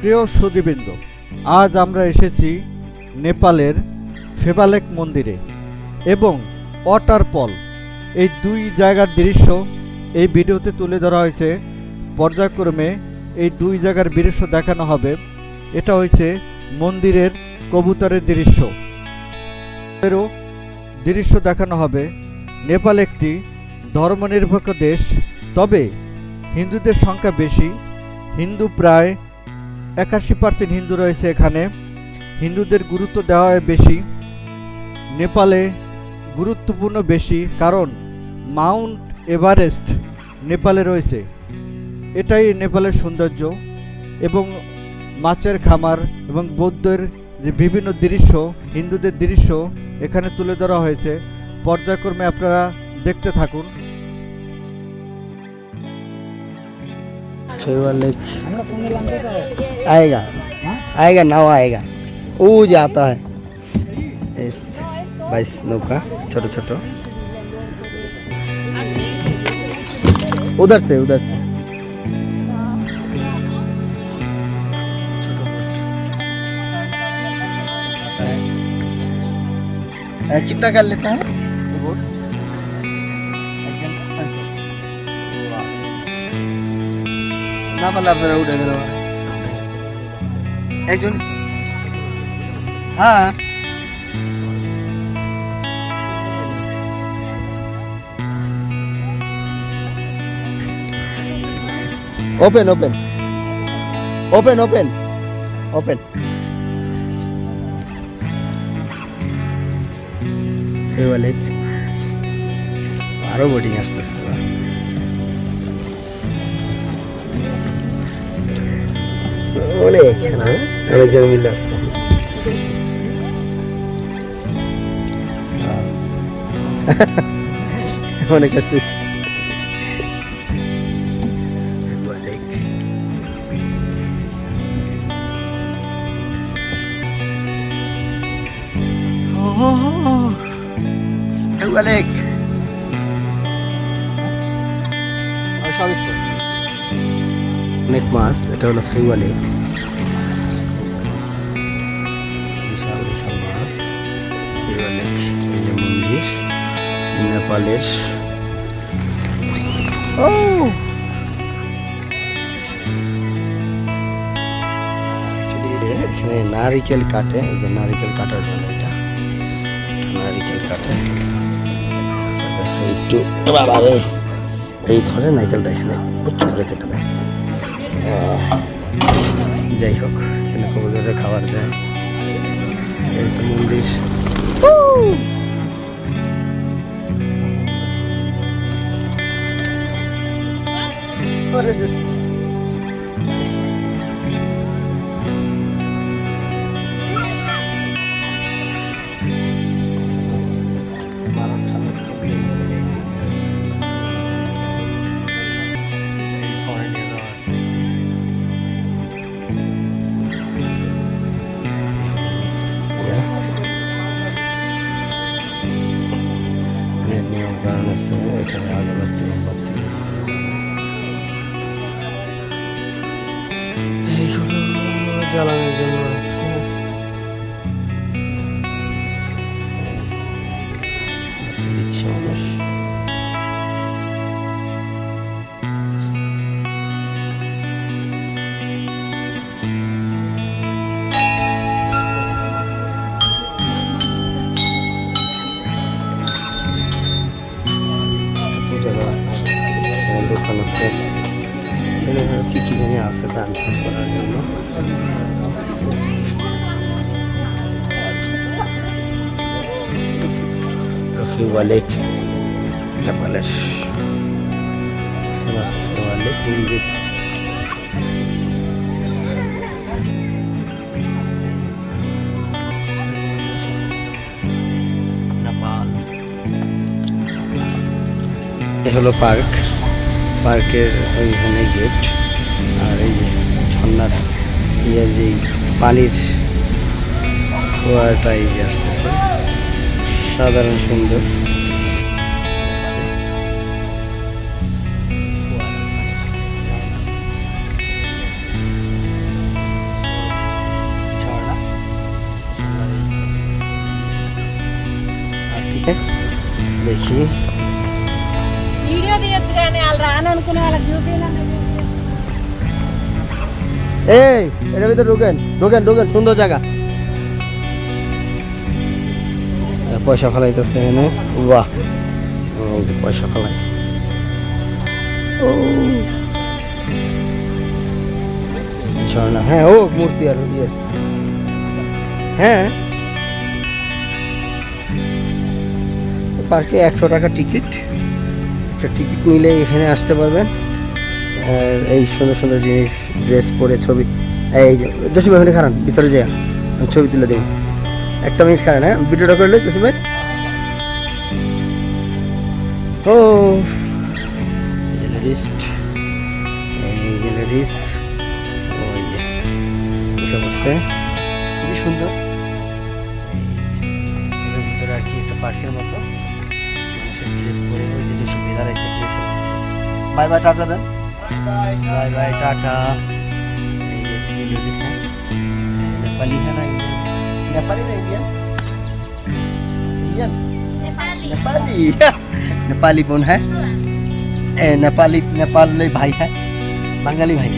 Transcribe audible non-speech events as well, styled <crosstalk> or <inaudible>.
প্রিয় সুদীবৃন্দ, আজ আমরা এসেছি নেপালের ফেবালেক মন্দিরে এবং ওয়াটারফল, এই দুই জায়গার দৃশ্য এই ভিডিওতে তুলে ধরা হয়েছে। পর্যায়ক্রমে এই দুই জায়গার দৃশ্য দেখানো হবে। এটা হয়েছে মন্দিরের কবুতরের দৃশ্য। এরও দৃশ্য দেখানো হবে। নেপাল একটি ধর্মনিরপেক্ষ দেশ, তবে হিন্দুদের সংখ্যা বেশি। হিন্দু প্রায় একাশি পার্সেন্ট হিন্দু রয়েছে এখানে। হিন্দুদের গুরুত্ব দেওয়া হয় বেশি। নেপালে গুরুত্বপূর্ণ বেশি, কারণ মাউন্ট এভারেস্ট নেপালে রয়েছে। এটাই নেপালের সৌন্দর্য এবং মাছের খামার এবং বৌদ্ধের যে বিভিন্ন দৃশ্য, হিন্দুদের দৃশ্য এখানে তুলে ধরা হয়েছে। পর্যায়ক্রমে আপনারা দেখতে থাকুন। फेवर लेक आएगा। आएगा, नाव आएगा। वो जाता है। इस बाईस नौका छोटो छोटो। उधर से उधर से। कितना कर लेता है? না পারলে উঠে গেল একজনই তো। হ্যাঁ। Open open open open open আরও বোটিং আসতেছে অনেক হ্যাঁ অনেকজন মিলে আসছে <laughs> অনেক কষ্ট হয়েছে। অনেক। অনেক। সব স্পট। অনেক মাছ এটা হলো ফেগুয়া লেক বিশাল বিশাল মাছ ফেগুয়া লেক মন্দির, নেপালের। ও এখানে নারিকেল কাটে, এই যে নারিকেল কাটার জন্য এটা। নারিকেল কাটে। একটু, এই ধরে নারকেলটা এখানে প্রচুর করে কেটে দেয়। যাই হোক এখানে কবুতরের খাবার দেয়। এই মন্দির। এই আছে এখানে আগরবাতি মোমবাতি জ্বালানোর জন্য বাতি দিচ্ছে মানুষ। দোকান আছে এখানে ধরো কি কি জানি আছে দান ঠান করার জন্য রফিউয়া লেক নেপালের ফেমাস ফেওয়া লেক মন্দির নেপাল এ হলো পার্ক পার্কের ওইখানে গেট আর এই যে ঝর্নার ইয়ার যেই পানির ফোয়ারাটা এই যে আসতেছে, সাধারণ সুন্দর। দেখি। వీడియో తీయచ్చు కానీ వాళ్ళు రాననుకునే వాళ్ళకి చూపించాలి এই এটার ভিতরে ঢুকেন ঢুকেন ঢুকেন সুন্দর জায়গা এ, পয়সা ফেলাইতেছে এখানে বাহ এই যে পয়সা ফেলাই ও ঝর্ণা হ্যাঁ ও মূর্তি আর ইয়েস হ্যাঁ পার্কে একশো টাকা টিকিট একটা টিকিট নিলে এখানে আসতে পারবেন। আর এই সুন্দর সুন্দর জিনিস ড্রেস পরে ছবি, এই যে জসিম ভাই খারান, ভিতরে যা আমি ছবি তুলে দেবো। একটা মিনিট খারান হ্যাঁ? ভিডিওটা করলে জসিম ভাই। ও লেডিস্ট এই যে লেডিস ওই খুবই সুন্দর। ভিতরে আর কি, একটা পার্কের মতো। মানুষের ড্রেস পরে ওই যে জসিম ভাই দাঁড়াইছে ড্রেসের by bye tata then bye bye Tata ये ये लेडीज है नेपाली है ना इंडियन नेपाली ना इंडियन इंडियन नेपाली नेपाली कौन है ए नेपाली नेपाली भाई है बंगाली भाई है